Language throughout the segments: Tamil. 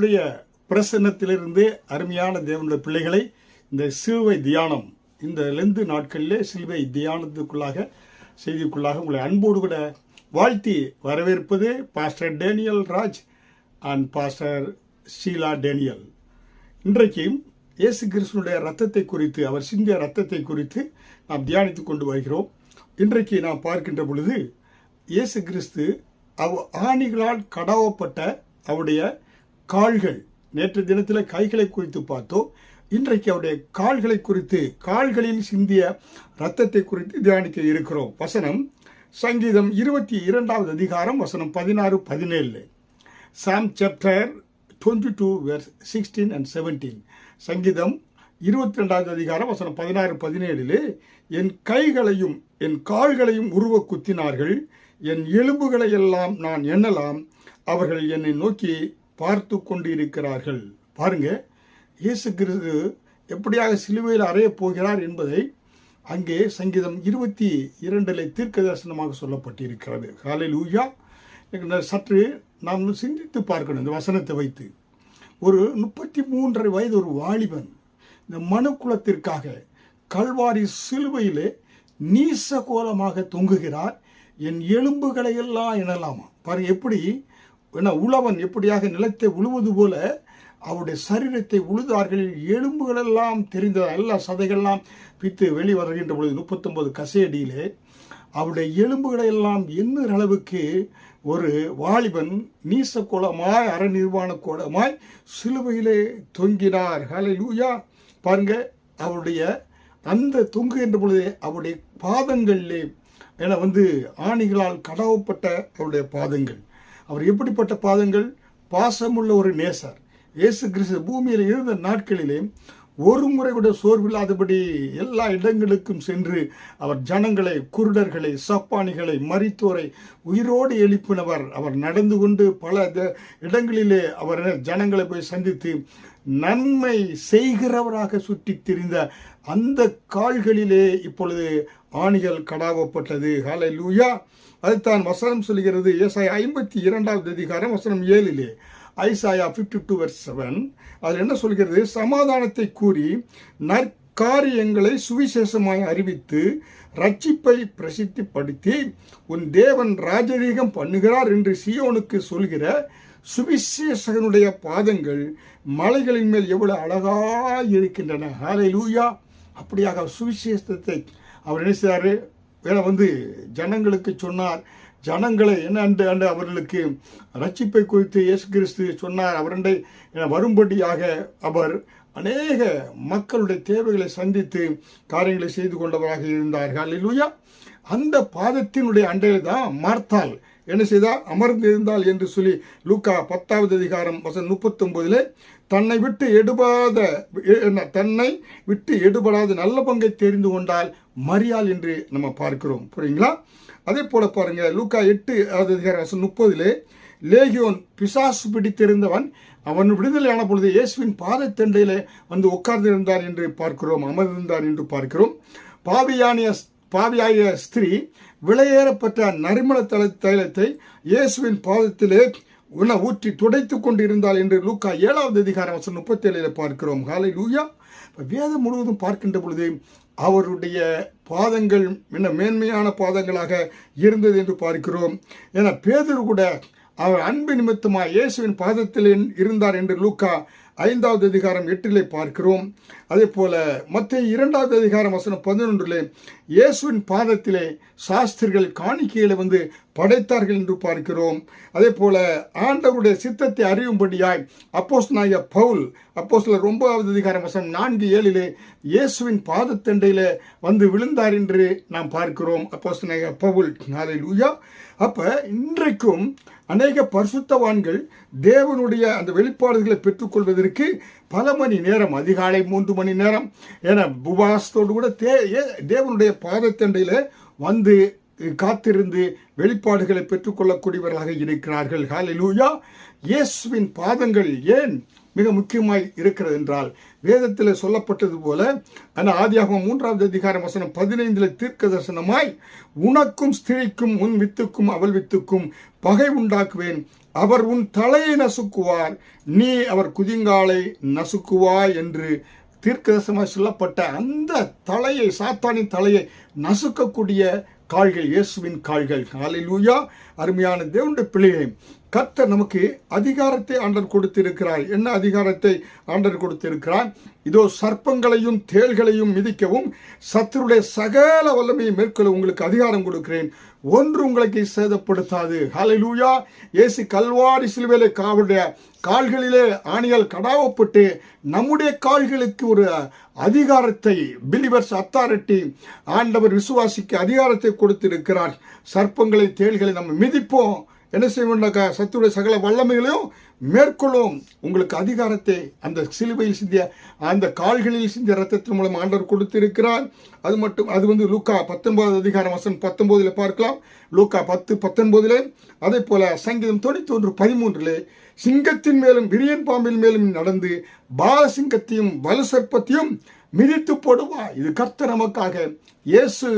கர்த்தருடைய பிரசன்னத்திலிருந்து அருமையான தேவனுடைய பிள்ளைகளை இந்த சிலுவை தியானம் இந்த லெந்து நாட்களிலே சிலுவை தியானத்துக்குள்ளாக செய்திக்குள்ளாக உங்களை அன்போடு கூட வாழ்த்தி வரவேற்பது pastor Daniel Raj and pastor Sheela Daniel இன்றைக்கும் இயேசு கிறிஸ்துனுடைய ரத்தத்தை குறித்து அவர் சிந்திய ரத்தத்தை குறித்து நாம் தியானித்து கொண்டு வருகிறோம். இன்றைக்கு நாம் பார்க்கின்ற பொழுது இயேசு கிறிஸ்து அவ ஆணிகளால் கடாவப்பட்ட அவருடைய கால்கள். நேற்று தினத்தில் கைகளை குறித்து பார்த்தோம். இன்றைக்கு அவருடைய கால்களை குறித்து கால்களில் சிந்திய ரத்தத்தை குறித்து தியானிக்க இருக்கிறோம். வசனம் சங்கீதம் இருபத்தி இரண்டாவது அதிகாரம் வசனம் பதினாறு பதினேழு. Psalm chapter twenty two sixteen and seventeen சங்கீதம் இருபத்தி ரெண்டாவது அதிகாரம் வசனம் பதினாறு பதினேழில் என் கைகளையும் என் கால்களையும் உருவ குத்தினார்கள். என் எலும்புகளை எல்லாம் நான் எண்ணலாம். அவர்கள் என்னை நோக்கி பார்த்து கொண்டு இருக்கிறார்கள் பாருங்க இயேசு கிறிஸ்து எப்படியாக சிலுவையில் அறையப் போகிறார் என்பதை அங்கே சங்கீதம் இருபத்தி இரண்டில் தீர்க்க தரிசனமாக சொல்லப்பட்டிருக்கிறது. காலையில் ஊயா சற்று நாம் சிந்தித்து பார்க்கணும் இந்த வசனத்தை வைத்து. ஒரு முப்பத்தி மூன்றரை வயது ஒரு வாலிபன் இந்த மனு குலத்திற்காக கல்வாரி சிலுவையிலே நீச கோலமாக தொங்குகிறார். என் எலும்புகளை எல்லாம் எனலாமா? பாருங்க எப்படி என உழவன் எப்படியாக நிலத்தை உழுவது போல அவருடைய சரீரத்தை உழுதார்கள். எலும்புகளெல்லாம் தெரிந்த எல்லா சதைகள்லாம் பித்து வெளி வருகின்ற பொழுது முப்பத்தொன்பது கசையடியிலே அவருடைய எலும்புகளை எல்லாம் அளவுக்கு ஒரு வாலிபன் நீச கோலமாய் அறநிர்வாண கோலமாய் சிலுவையிலே தொங்கினார். ஹலை லூயா பாருங்க அவருடைய அந்த தொங்குகின்ற பொழுது அவருடைய பாதங்களிலே என வந்து ஆணிகளால் கடவப்பட்ட அவருடைய பாதங்கள். அவர் எப்படிப்பட்ட பாதங்கள்? பாசமுள்ள ஒரு நேசர். இயேசு கிறிஸ்து பூமியில் இருந்த நாட்களிலே ஒரு முறை கூட சோர்வில்லாதபடி எல்லா இடங்களுக்கும் சென்று அவர் ஜனங்களை குருடர்களை சப்பானிகளை மறித்தோரை உயிரோடு எழுப்பினவர். அவர் நடந்து கொண்டு பல இடங்களிலே அவர் ஜனங்களை போய் சந்தித்து நன்மை செய்கிறவராக சுற்றி திரிந்த அந்த கால்களிலே இப்பொழுது ஆணிகள் கடாவப்பட்டது. ஹலை லூயா அதைத்தான் வசனம் சொல்கிறது ஏசாய் ஐம்பத்தி இரண்டாவது அதிகாரம் வசனம் ஏழிலே. Isaiah fifty two verse seven அதில் என்ன சொல்கிறது சமாதானத்தை கூறி நற்காரியங்களை சுவிசேஷமாய் அறிவித்து ரட்சிப்பை பிரசித்திப்படுத்தி உன் தேவன் ராஜரீகம் பண்ணுகிறார் என்று சியோனுக்கு சொல்கிற சுவிசேஷகனுடைய பாதங்கள் மலைகளின் மேல் எவ்வளவு அழகாக இருக்கின்றன. ஹாலை லூயா அப்படியாக சுவிசேஷத்தை அவர் என்ன செய்தார்? வேற வந்து ஜனங்களுக்கு சொன்னார். ஜனங்களை என்ன அண்டு அண்டு அவர்களுக்கு ரட்சிப்பை குறித்து இயேசு கிறிஸ்து சொன்னார். அவரண்டை வரும்படியாக அவர் அநேக மக்களுடைய தேவைகளை சந்தித்து காரியங்களை செய்து கொண்டவராக இருந்தார்கள் இல்லையா அந்த பாதத்தினுடைய அண்டையில் தான் மார்த்தால் என்ன செய்தால் அமர்ந்திருந்தால் என்று சொல்லி லூக்கா பத்தாவது அதிகாரம் வசன் முப்பத்தொன்பதில் தன்னை விட்டு எடுபடாத தன்னை விட்டு எடுபடாத நல்ல பங்கை தெரிந்து கொண்டால் மரியாள் என்று நம்ம பார்க்கிறோம். புரியுங்களா? அதே போல பாருங்க லூக்கா எட்டு அதிகாரம் முப்பதிலே லேகியோன் பிசாசு பிடித்திருந்தவன் அவன் விடுதலையான பொழுது இயேசுவின் பாதத்தண்டையிலே வந்து உட்கார்ந்திருந்தார் என்று பார்க்கிறோம் அமர்ந்திருந்தார் என்று பார்க்கிறோம். பாவியானிய பாவியாய ஸ்திரீ விலையேறப்பட்ட நறுமண தல தைலத்தை இயேசுவின் பாதத்திலே உள்ள ஊற்றி துடைத்து கொண்டு இருந்தால் என்று லூக்கா ஏழாவது அதிகாரம் வசனம் முப்பத்தி ஏழில் பார்க்கிறோம். காலை லூயா வேதம் முழுவதும் பார்க்கின்ற பொழுது அவருடைய பாதங்கள் என்ன மேன்மையான பாதங்களாக இருந்தது என்று பார்க்கிறோம். என பேதர் கூட அவர் அன்பு நிமித்தமாக இயேசுவின் பாதத்தில் இருந்தார் என்று லூக்கா ஐந்தாவது அதிகாரம் எட்டிலே பார்க்கிறோம். அதே போல மற்ற இரண்டாவது அதிகாரம் வசனம் பதினொன்றிலே இயேசுவின் பாதத்திலே சாஸ்திரிகள் காணிக்கையில் வந்து படைத்தார்கள் என்று பார்க்கிறோம். அதே போல ஆண்டவருடைய சித்தத்தை அறியும்படியாய் அப்போஸ் நாய பவுல் அப்போஸ் ஒன்பதாவது அதிகாரம் வசம் நான்கு ஏழிலே இயேசுவின் பாதத்தண்டையில வந்து விழுந்தார் என்று நாம் பார்க்கிறோம். அப்போஸ் நாய பவுல் நாளை லூயா அப்போ இன்றைக்கும் அநேக பரிசுத்தவான்கள் தேவனுடைய அந்த வெளிப்பாடுகளை பெற்றுக்கொள்வதற்கு பல மணி நேரம் அதிகாலை மூன்று மணி நேரம் என உபாசத்தோடு கூட தே தேவனுடைய பாதத்தண்டையில் வந்து காத்திருந்து வெளிப்பாடுகளை பெற்றுக்கொள்ளக்கூடியவர்களாக இருக்கிறார்கள். ஹாலிலூயா இயேசுவின் பாதங்கள் ஏன் மிக முக்கியமாய் இருக்கிறது என்றால் வேதத்தில் சொல்லப்பட்டது போல ஆனால் ஆதியாகவும் மூன்றாவது அதிகாரம் வசனம் பதினைந்தில் தீர்க்க தரிசனமாய் உனக்கும் ஸ்திரீக்கும் உன் வித்துக்கும் அவள் வித்துக்கும் பகை உண்டாக்குவேன். அவர் உன் தலையை நசுக்குவார். நீ அவர் குதிங்காலை நசுக்குவாய் என்று தீர்க்கதசமாக சொல்லப்பட்ட அந்த தலையை சாத்தானின் தலையை நசுக்கக்கூடிய கால்கள் இயேசுவின் கால்கள். ஹalleluya அருமையான தேவனுடைய பிள்ளையை கர்த்தர் நமக்கு அதிகாரத்தை ஆண்டர் கொடுத்திருக்கிறார். என்ன அதிகாரத்தை ஆண்டர் கொடுத்திருக்கிறார்? இதோ சர்ப்பங்களையும் தேள்களையும் மிதிக்கவும் சத்துருடைய சகல வல்லமையை மேற்கொள்ள உங்களுக்கு அதிகாரம் கொடுக்கிறேன். ஒன்று உங்களுக்கு சேதப்படுத்தாது. ஹலலூயா ஏசி கல்வாரி சிலுவையிலே காவுடைய கால்களிலே ஆணியால் கடாவப்பட்டு நம்முடைய கால்களுக்கு ஒரு அதிகாரத்தை பிலிவர்ஸ் அத்தாரிட்டி ஆண்டவர் விசுவாசிக்கு அதிகாரத்தை கொடுத்திருக்கிறார். சர்ப்பங்களை தேள்களை நம்ம மிதிப்போம். என்ன செய்வோம்னாக்கா சத்துடைய சகல வல்லமைகளையும் மேற்கொள்ளும். உங்களுக்கு அதிகாரத்தை அந்த சிலுவையில் சிந்திய அந்த கால்களில் சிந்திய ரத்தத்தின் மூலம் ஆண்டவர் கொடுத்திருக்கிறார். அது மட்டும் அது வந்து லூக்கா பத்தொன்பது அதிகாரம் வசன் பத்தொன்பதுல பார்க்கலாம். லூக்கா பத்து பத்தொன்பதுல அதே போல சங்கீதம் தொண்ணூத்தி ஒன்று பதிமூன்றில் சிங்கத்தின் மேலும் விரியன் பாம்பின் மேலும் நடந்து பாலசிங்கத்தையும் வலுசற்பத்தையும் மிதித்து போடுவா இது கர்த்தர் நமக்காக. இயேசு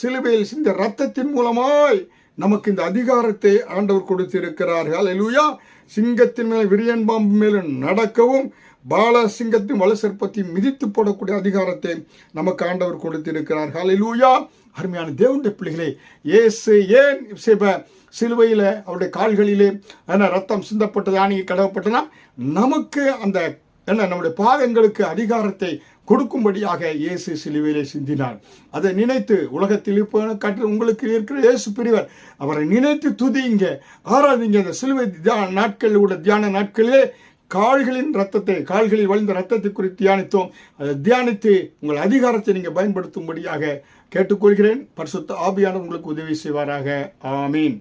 சிலுவையில் சிந்த ரத்தத்தின் மூலமாய் நமக்கு இந்த அதிகாரத்தை ஆண்டவர் கொடுத்திருக்கிறார்கள் லூயா சிங்கத்தின் மேல் விரியன் பாம்பு மேலே நடக்கவும் பால சிங்கத்தின் வலுசற்பத்தையும் மிதித்து போடக்கூடிய அதிகாரத்தை நமக்கு ஆண்டவர் கொடுத்திருக்கிறார்கள் லூயா அருமையான தேவனுடைய பிள்ளைகளே ஏசு ஏன் சிவ சிலுவையில் அவருடைய கால்களிலே ரத்தம் சிந்தப்பட்டது ஆணியை கடவப்பட்டனா நமக்கு அந்த என்ன நம்முடைய பாதங்களுக்கு அதிகாரத்தை கொடுக்கும்படியாக இயேசு சிலுவையிலே சிந்தினார். அதை நினைத்து உலகத்தில் இப்போ கற்று உங்களுக்கு இருக்கிற இயேசு பிரிவர் அவரை நினைத்து துதிங்க ஆராதிங்க. அந்த சிலுவை தியான நாட்களில் உள்ள தியான நாட்களிலே கால்களின் ரத்தத்தை கால்களில் வழிந்த ரத்தத்தை குறித்து தியானித்தோம். அதை தியானித்து உங்கள் அதிகாரத்தை நீங்கள் பயன்படுத்தும்படியாக கேட்டுக்கொள்கிறேன். பரிசுத்த ஆபியான உங்களுக்கு உதவி செய்வாராக. ஆமீன்.